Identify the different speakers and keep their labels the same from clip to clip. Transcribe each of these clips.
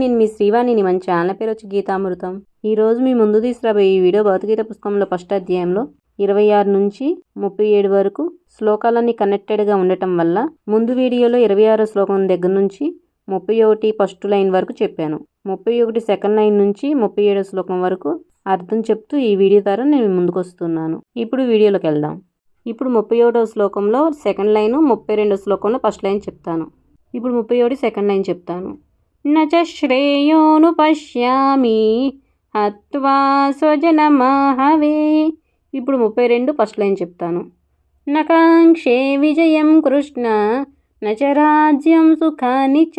Speaker 1: నేను మీ శ్రీవాణిని మన ఛానల్ పేరు వచ్చి గీతామృతం. ఈ రోజు మీ ముందు తీసుకురాబోయే ఈ వీడియో భగవద్గీత పుస్తకంలో ఫస్ట్ అధ్యాయంలో ఇరవై ఆరు నుంచి ముప్పై ఏడు వరకు శ్లోకాలన్నీ కనెక్టెడ్గా ఉండటం వల్ల ముందు వీడియోలో ఇరవై ఆరో శ్లోకం దగ్గర నుంచి ముప్పై ఒకటి ఫస్ట్ లైన్ వరకు చెప్పాను. ముప్పై ఒకటి సెకండ్ లైన్ నుంచి ముప్పై ఏడో శ్లోకం వరకు అర్థం చెప్తూ ఈ వీడియో ద్వారా నేను ముందుకు వస్తున్నాను. ఇప్పుడు వీడియోలోకి వెళ్దాం. ఇప్పుడు ముప్పై ఒకటో శ్లోకంలో సెకండ్ లైన్ ముప్పై రెండో శ్లోకంలో ఫస్ట్ లైన్ చెప్తాను. ఇప్పుడు ముప్పై ఒకటి సెకండ్ లైన్ చెప్తాను. నచ శ్రేయోను పశ్యామి. హత్వా స్వజనమాహవే. ఇప్పుడు ముప్పై రెండు ఫస్ట్ లైన్ చెప్తాను. నకాంక్షే విజయం కృష్ణ నచ రాజ్యం సుఖాని చ.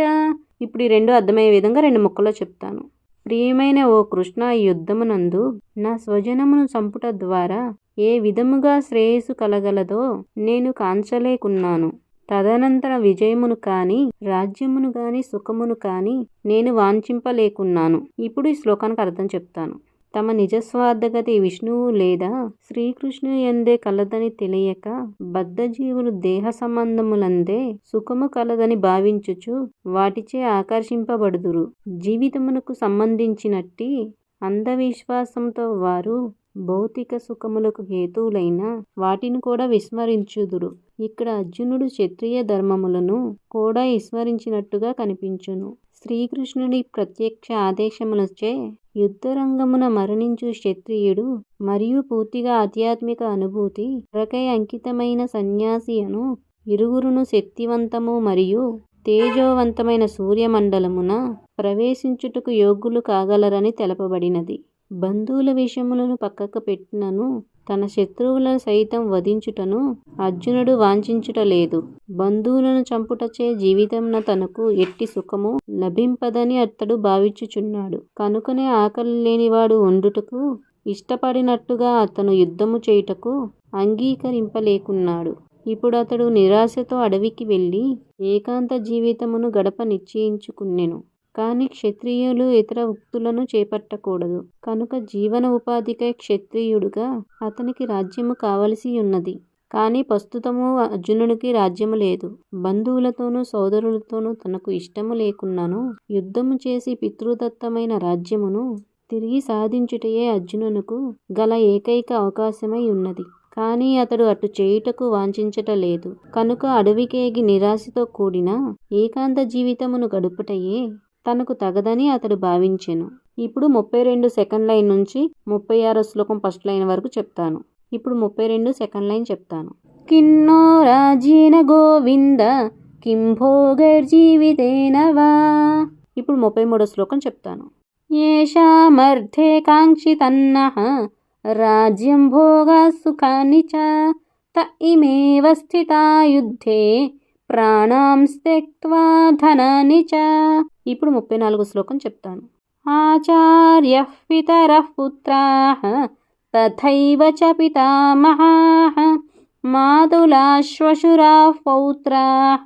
Speaker 1: ఇప్పుడు ఈ రెండు అర్థమయ్యే విధంగా రెండు ముక్కలో చెప్తాను. ప్రియమైన ఓ కృష్ణ యుద్ధమునందు నా స్వజనమును చంపుట ద్వారా ఏ విధముగా శ్రేయస్సు కలగలదో నేను కాంచలేకున్నాను. తదనంతర విజయమును కాని రాజ్యమును గాని సుఖమును కాని నేను వాంఛింపలేకున్నాను. ఇప్పుడు ఈ శ్లోకానికి అర్థం చెప్తాను. తమ నిజస్వార్థగతి విష్ణువు లేదా శ్రీకృష్ణుని ఎందే కలదని తెలియక బద్ధజీవులు దేహ సంబంధములందే సుఖము కలదని భావించుచు వాటిచే ఆకర్షింపబడుదురు. జీవితమునకు సంబంధించినట్టి అంధవిశ్వాసంతో వారు భౌతిక సుఖములకు హేతువులైన వాటిని కూడా విస్మరించుదురు. ఇక్కడ అర్జునుడు క్షత్రియ ధర్మములను కూడా విస్మరించినట్టుగా కనిపించును. శ్రీకృష్ణుడి ప్రత్యక్ష ఆదేశములచే యుద్ధరంగమున మరణించు క్షత్రియుడు మరియు పూర్తిగా ఆధ్యాత్మిక అనుభూతి రకై అంకితమైన సన్యాసి అను ఇరువురును శక్తివంతము మరియు తేజోవంతమైన సూర్యమండలమున ప్రవేశించుటకు యోగ్యులు కాగలరని తెలపబడినది. బంధువుల విషయములను పక్కకు పెట్టినను తన శత్రువులను సైతం వధించుటను అర్జునుడు వాంఛించుట లేదు బంధువులను చంపుటచే జీవితంన తనకు ఎట్టి సుఖము లభింపదని అతడు భావించుచున్నాడు. కనుకనే ఆకలి లేనివాడు ఉండుటకు ఇష్టపడినట్టుగా అతను యుద్ధము చేయుటకు అంగీకరింపలేకున్నాడు. ఇప్పుడు అతడు నిరాశతో అడవికి వెళ్ళి ఏకాంత జీవితమును గడప నిశ్చయించుకున్నెను. కానీ క్షత్రియులు ఇతర ఉక్తులను చేపట్టకూడదు. కనుక జీవన ఉపాధికై క్షత్రియుడుగా అతనికి రాజ్యము కావలసి ఉన్నది. కానీ ప్రస్తుతము అర్జునుడికి రాజ్యము లేదు. బంధువులతోనూ సోదరులతోనూ తనకు ఇష్టము లేకున్నాను. యుద్ధము చేసి పితృదత్తమైన రాజ్యమును తిరిగి సాధించుటయే అర్జునునకు గల ఏకైక అవకాశమై ఉన్నది. కానీ అతడు అటు చేయుటకు వాంఛించట లేదు. కనుక అడవికేగి నిరాశతో కూడిన ఏకాంత జీవితమును గడుపుటయే తనకు తగదని అతడు భావించెను. ఇప్పుడు ముప్పై రెండు సెకండ్ లైన్ నుంచి ముప్పై ఆరో శ్లోకం ఫస్ట్ లైన్ వరకు చెప్తాను. ఇప్పుడు ముప్పై రెండు సెకండ్ లైన్ చెప్తాను. కిన్నో రాజీన గోవింద కిం భోగర్జీవితేన వా? ఇప్పుడు ముప్పై మూడో శ్లోకం చెప్తాను. ఏషామర్థే కాంక్షితన్న రాజ్యం భోగా సుఖాని చ త ఇమేవ స్థితా యుద్ధే ప్రాణాం ధనాని చ. ఇప్పుడు ముప్పై నాలుగు శ్లోకం చెప్తాను. ఆచార్య పితర పుత్రా తథైవ చ పితామహా మాతులాశ్వశురా పౌత్రా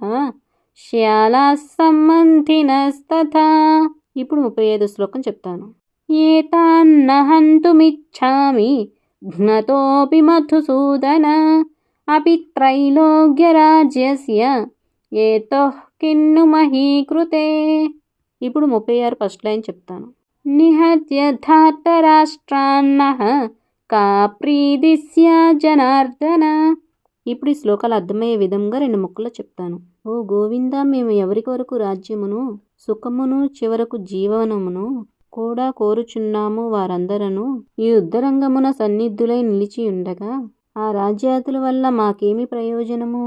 Speaker 1: శ్యాలా సంబంధినస్తథా. ఇప్పుడు ముప్పై ఐదు శ్లోకం చెప్తాను. ఏతాన్నహంతుమిచ్ఛామి ఘ్నతోపి మధుసూదన అపి త్రైలోగ్యరాజ్యస్య ఏతో కిన్ను మహీకృతే. ఇప్పుడు ముప్పై ఆరు ఫస్ట్ లైన్ చెప్తాను. నిహత్య ధార్తరాష్ట్రాన్న కా ప్రీతిస్య జనార్దన. ఇప్పుడు ఈ శ్లోకాలు అర్థమయ్యే విధంగా రెండు ముక్కలు చెప్తాను. ఓ గోవింద మేము ఎవరి కొరకు రాజ్యమును సుఖమును చివరకు జీవనమును కూడా కోరుచున్నాము వారందరను? ఈ యుద్ధరంగమున సన్నిధులై నిలిచి ఉండగా ఆ రాజ్యాతుల వల్ల మాకేమి ప్రయోజనము?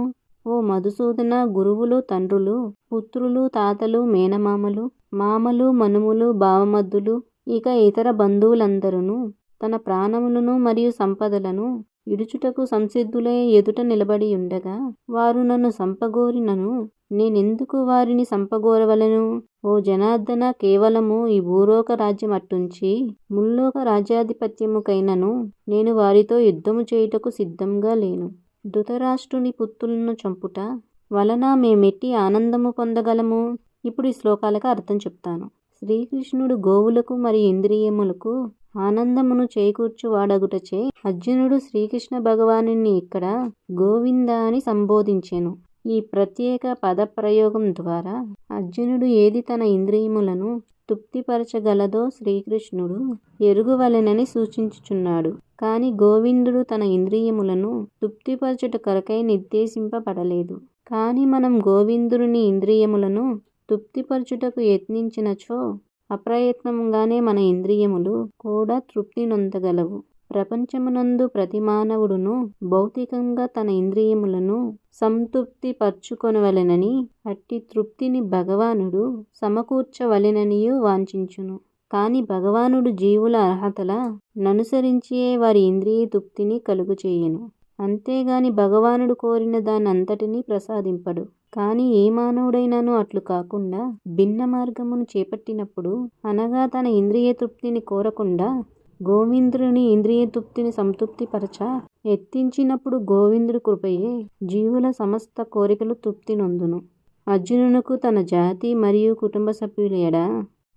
Speaker 1: ఓ మధుసూదన గురువులు తండ్రులు పుత్రులు తాతలు మేనమామలు మామలు మనుములు బావమద్దులు ఇక ఇతర బంధువులందరూ తన ప్రాణములను మరియు సంపదలను ఇడుచుటకు సంసిద్ధులై ఎదుట నిలబడి ఉండగా వారు నన్ను సంపగోరినను. నేనెందుకు వారిని సంపగోరవలను? ఓ జనార్దన కేవలము ఈ భూలోక రాజ్యం అట్టుంచి ముల్లోక రాజ్యాధిపత్యముకైనను. నేను వారితో యుద్ధము చేయుటకు సిద్ధంగా లేను. ధృతరాష్ట్రుని పుత్రులను చంపుట వలన మేమెట్టి ఆనందము పొందగలము? ఇప్పుడు ఈ శ్లోకాలకు అర్థం చెప్తాను. శ్రీకృష్ణుడు గోవులకు మరియు ఇంద్రియములకు ఆనందమును చేకూర్చువాడగుటచే అర్జునుడు శ్రీకృష్ణ భగవాను ఇక్కడ గోవింద అని సంబోధించెను. ఈ ప్రత్యేక పదప్రయోగం ద్వారా అర్జునుడు ఏది తన ఇంద్రియములను తృప్తిపరచగలదో శ్రీకృష్ణుడు ఎరుగువలెనని సూచించుచున్నాడు. కాని గోవిందుడు తన ఇంద్రియములను తృప్తిపరచుట కొరకై నిర్దేశింపబడలేదు. కాని మనం గోవిందుని ఇంద్రియములను తృప్తిపరచుటకు యత్నించినచో అప్రయత్నంగానే మన ఇంద్రియములు కూడా తృప్తి నొందగలవు ప్రపంచమునందు ప్రతి మానవుడును భౌతికంగా తన ఇంద్రియములను సంతృప్తిపరచుకొనవలెననీ, అట్టి తృప్తిని భగవానుడు సమకూర్చవలెననియూ వాంఛించును. కాని భగవానుడు జీవుల అర్హతల ననుసరించియే వారి ఇంద్రియ తృప్తిని కలుగుచేయును. అంతేగాని భగవానుడు కోరిన దాని అంతటినీ ప్రసాదింపడు. కాని ఏ మానవుడైనాను అట్లు కాకుండా భిన్న మార్గమును చేపట్టినప్పుడు అనగా తన ఇంద్రియ తృప్తిని కోరకుండా గోవిందుని ఇంద్రియ తృప్తిని సంతృప్తిపరచ ఎత్తించినప్పుడు గోవిందుడు కృపయే జీవుల సమస్త కోరికలు తృప్తి నొందును. అర్జునునకు తన జాతి మరియు కుటుంబ సభ్యుల ఎడ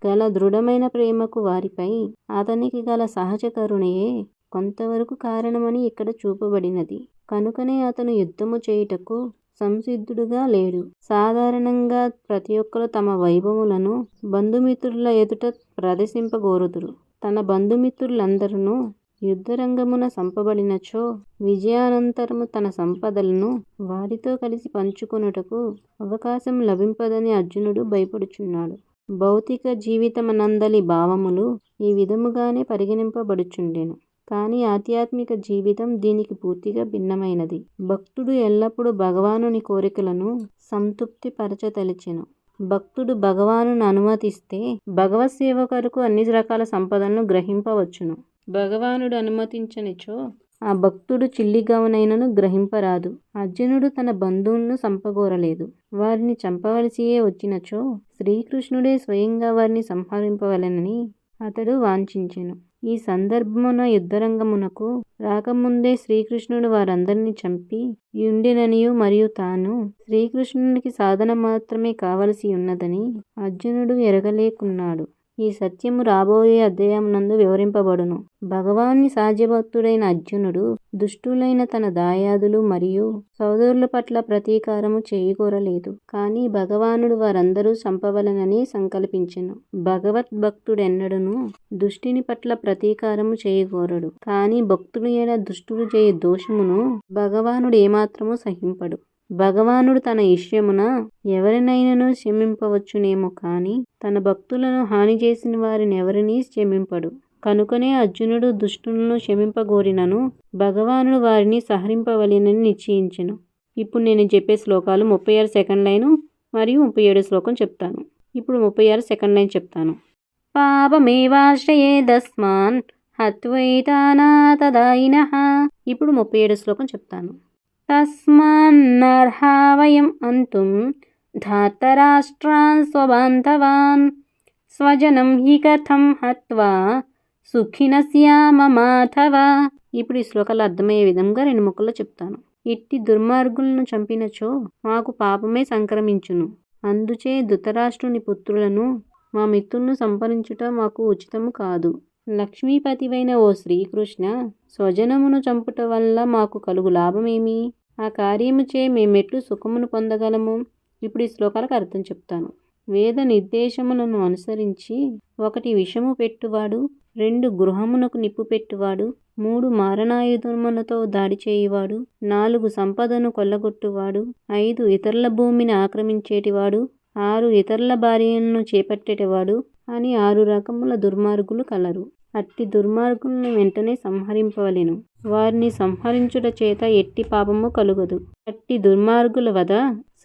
Speaker 1: గల దృఢమైన ప్రేమకు వారిపై అతనికి గల సహజ కరుణయే కొంతవరకు కారణమని ఇక్కడ చూపబడినది. కనుకనే అతను యుద్ధము చేయుటకు సంసిద్ధుడుగా లేడు. సాధారణంగా ప్రతి ఒక్కరు తమ వైభవములను బంధుమిత్రుల ఎదుట ప్రదర్శింపగోరుదురు. తన బంధుమిత్రులందరూ యుద్ధరంగమున సంపబడినచో విజయానంతరము తన సంపదలను వారితో కలిసి పంచుకొనుటకు అవకాశం లభింపదని అర్జునుడు భయపడుచున్నాడు. భౌతిక జీవితమనందలి భావములు ఈ విధముగానే పరిగణింపబడుచుండెను. కానీ ఆధ్యాత్మిక జీవితం దీనికి పూర్తిగా భిన్నమైనది. భక్తుడు ఎల్లప్పుడూ భగవానుని కోరికలను సంతృప్తిపరచతలిచెను భక్తుడు భగవానుని అనుమతిస్తే భగవత్ సేవ కొరకు అన్ని రకాల సంపదలను గ్రహింపవచ్చును. భగవానుడు అనుమతించనిచో ఆ భక్తుడు చిల్లిగవనైనను గ్రహింపరాదు. అర్జునుడు తన బంధువులను చంపగోరలేదు. వారిని చంపవలసియే వచ్చినచో శ్రీకృష్ణుడే స్వయంగా వారిని సంహరింపవలెనని అతడు వాంఛించెను. ఈ సందర్భమున యుద్ధరంగమునకు రాకముందే శ్రీకృష్ణుడు వారందరినీ చంపి యుండెననియు మరియు తాను శ్రీకృష్ణునికి సాధన మాత్రమే కావలసి ఉన్నదని అర్జునుడు ఎరగలేకున్నాడు. ఈ సత్యము రాబోయే అధ్యాయమునందు వివరింపబడును. భగవాన్ని సాధ్యభక్తుడైన అర్జునుడు దుష్టులైన తన దాయాదులు మరియు సోదరుల పట్ల ప్రతీకారము చేయకూరలేదు. కానీ భగవానుడు వారందరూ చంపవలనని సంకల్పించెను. భగవద్భక్తుడెన్నడును దుష్టిని పట్ల ప్రతీకారము చేయకూరడు. కానీ భక్తుడు ఎడ దుష్టుడు చేయ దోషమును భగవానుడు ఏమాత్రము సహింపడు. భగవానుడు తన ఇష్యమున ఎవరినైనాను క్షమింపవచ్చునేమో కాని తన భక్తులను హాని చేసిన వారిని ఎవరినీ క్షమింపడు. కనుకనే అర్జునుడు దుష్టులను క్షమింపగోరినను భగవానుడు వారిని సహరింపవలెనని నిశ్చయించెను. ఇప్పుడు నేను చెప్పే శ్లోకాలు ముప్పై ఆరు సెకండ్ లైన్ మరియు ముప్పై ఏడు శ్లోకం చెప్తాను. ఇప్పుడు ముప్పై ఆరు సెకండ్ లైన్ చెప్తాను. పాపమేవాశ్రయేదస్మాన్ హత్వైతానాతదాయిన. ఇప్పుడు ముప్పై ఏడు శ్లోకం చెప్తాను. తస్మాన్నర్హా వయం అంతుం ధాతరాష్ట్రాన్ స్వబాంధవాన్ స్వజనం హి కథం హత్వా సుఖినస్యామ మాధవ ఇప్పుడు ఈ శ్లోకాలు అర్థమయ్యే విధంగా రెండు ముక్కల్లో చెప్తాను. ఇట్టి దుర్మార్గులను చంపినచో మాకు పాపమే సంక్రమించును. అందుచే ధృతరాష్ట్రుని పుత్రులను మా మిత్రులను సంపరించుట మాకు ఉచితము కాదు. లక్ష్మీపతివైన ఓ శ్రీకృష్ణ స్వజనమును చంపుట వల్ల మాకు కలుగు లాభమేమి? ఆ కార్యముచే మేమెట్లు సుఖమును పొందగలము? ఇప్పుడు ఈ శ్లోకాలకు అర్థం చెప్తాను. వేద నిర్దేశములను అనుసరించి ఒకటి విషము పెట్టువాడు రెండు గృహమునకు నిప్పు పెట్టువాడు మూడు మారణాయుధములతో దాడి చేయువాడు నాలుగు సంపదను కొల్లగొట్టువాడు ఐదు ఇతరుల భూమిని ఆక్రమించేటివాడు ఆరు ఇతరుల భార్యలను చేపట్టేటివాడు అని ఆరు రకముల దుర్మార్గులు కలరు. అట్టి దుర్మార్గులను వెంటనే సంహరింపవలెను. వారిని సంహరించుట చేత ఎట్టి పాపము కలుగదు. అట్టి దుర్మార్గుల వద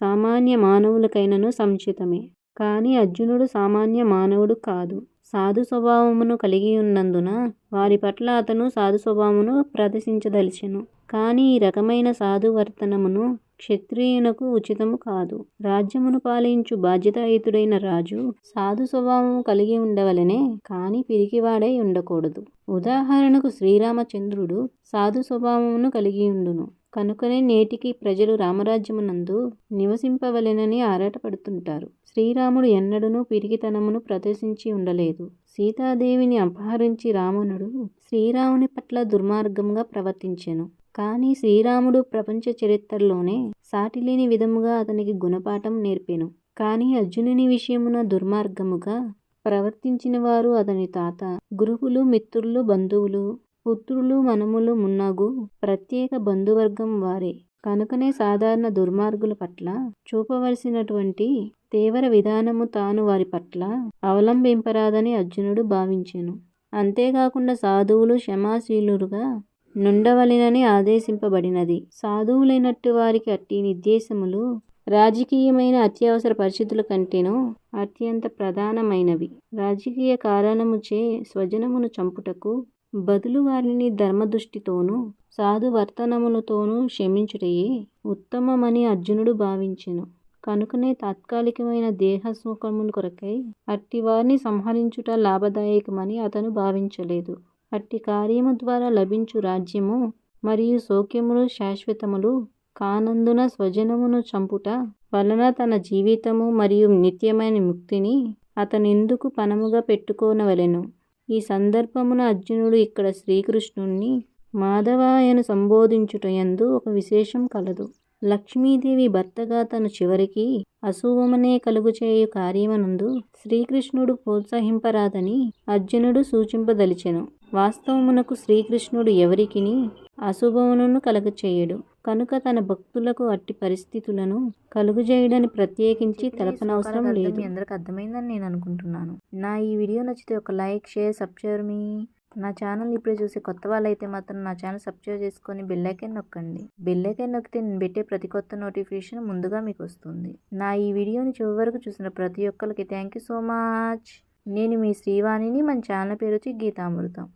Speaker 1: సామాన్య మానవులకైనను సంచితమే. కానీ అర్జునుడు సామాన్య మానవుడు కాదు. సాధు స్వభావమును కలిగి ఉన్నందున వారి పట్ల అతను సాధు స్వభావమును ప్రదర్శించదలిచెను. కానీ ఈ రకమైన సాధువర్తనమును క్షత్రియునకు ఉచితము కాదు. రాజ్యమును పాలించు బాధ్యతాయుతుడైన రాజు సాధు స్వభావము కలిగి ఉండవలెనే కాని పిరికివాడై ఉండకూడదు. ఉదాహరణకు శ్రీరామచంద్రుడు సాధు స్వభావమును కలిగి ఉండును. కనుకనే నేటికి ప్రజలు రామరాజ్యమునందు నివసింపవలెనని ఆరాటపడుతుంటారు. శ్రీరాముడు ఎన్నడూనూ పిరికితనమును ప్రదర్శించి ఉండలేదు. సీతాదేవిని అపహరించి రావణుడు శ్రీరాముని పట్ల దుర్మార్గంగా ప్రవర్తించెను. కానీ శ్రీరాముడు ప్రపంచ చరిత్రలోనే సాటిలేని విధముగా అతనికి గుణపాఠం నేర్పెను. కానీ అర్జునుని విషయమున దుర్మార్గముగా ప్రవర్తించిన వారు అతని తాత. గురువులు మిత్రులు బంధువులు పుత్రులు మనములు మున్నగు ప్రత్యేక బంధువర్గం వారే. కనుకనే సాధారణ దుర్మార్గుల పట్ల చూపవలసినటువంటి తీవ్ర విధానము తాను వారి పట్ల అవలంబింపరాదని అర్జునుడు భావించెను. అంతేకాకుండా సాధువులు క్షమాశీలురుగా నుండవలెనని ఆదేశింపబడినది. సాధువులైనట్టు వారికి అట్టి నిర్దేశములు రాజకీయమైన అత్యవసర పరిస్థితుల కంటేనో అత్యంత ప్రధానమైనవి. రాజకీయ కారణముచే స్వజనమును చంపుటకు బదులు వారిని ధర్మదృష్టితోనూ సాధువర్తనములతోనూ క్షమించుటయే ఉత్తమమని అర్జునుడు భావించెను. కనుకనే తాత్కాలికమైన దేహ సుఖముల కొరకై అట్టి వారిని సంహరించుట లాభదాయకమని అతను భావించలేదు. అట్టి కార్యము ద్వారా లభించు రాజ్యము మరియు సౌఖ్యములు శాశ్వతములు కానందున స్వజనమును చంపుట వలన తన జీవితము మరియు నిత్యమైన ముక్తిని అతనెందుకు పణముగా పెట్టుకోనవలెను. ఈ సందర్భమున అర్జునుడు ఇక్కడ శ్రీకృష్ణుణ్ణి మాధవాయను సంబోధించుటయందు ఒక విశేషం కలదు. లక్ష్మీదేవి భర్తగా తను చివరికి అశుభమనే కలుగుచేయు కార్యమనందు శ్రీకృష్ణుడు ప్రోత్సహింపరాదని అర్జునుడు సూచింపదలిచెను. వాస్తవమునకు శ్రీకృష్ణుడు ఎవరికిని అశుభములను కలుగచేయడు. కనుక తన భక్తులకు అట్టి పరిస్థితులను కలుగుజేయడని ప్రత్యేకించి తెలపనవసరం లేదు.
Speaker 2: మీ అందరికి అర్థమైందని నేను అనుకుంటున్నాను. నా ఈ వీడియో నచ్చితే ఒక లైక్ షేర్ సబ్స్క్రైబ్ మీ. నా ఛానల్ ఇప్పుడే చూసే కొత్త వాళ్ళైతే మాత్రం నా ఛానల్ సబ్స్క్రైబ్ చేసుకొని బెల్ ఐకాన్ నొక్కండి. బెల్ ఐకాన్ నొక్కితే నేను పెట్టే ప్రతి కొత్త నోటిఫికేషన్ ముందుగా మీకు వస్తుంది. నా ఈ వీడియోని చివరి వరకు చూసిన ప్రతి ఒక్కరికి థ్యాంక్ యూ సో మచ్. నేను మీ శ్రీవాణిని మన ఛానల్ పేరు వచ్చి గీతామృతం.